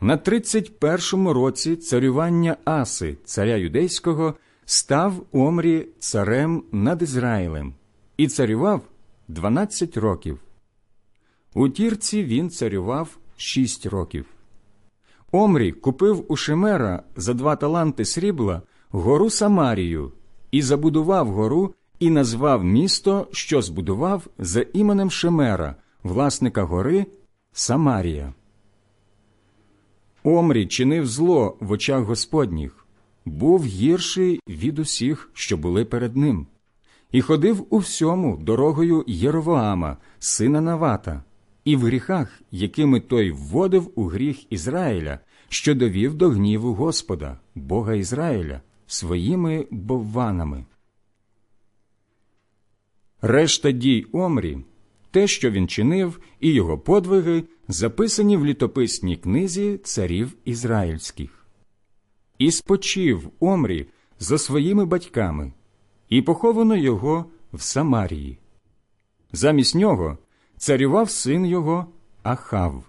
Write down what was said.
На 31-му році царювання Аси, царя юдейського, став Омрі царем над Ізраїлем і царював 12 років. У Тірці він царював 6 років. Омрі купив у Шемера за два таланти срібла гору Самарію і забудував гору і назвав місто, що збудував за іменем Шемера, власника гори Самарія. Омрі чинив зло в очах Господніх, був гірший від усіх, що були перед ним, і ходив у всьому дорогою Єровоама, сина Навата, і в гріхах, якими той вводив у гріх Ізраїля, що довів до гніву Господа, Бога Ізраїля, своїми бовванами. Решта дій Омрі, те, що він чинив, і його подвиги записані в літописній книзі царів ізраїльських. І спочив Омрі за своїми батьками, і поховано його в Самарії. Замість нього царював син його Ахав.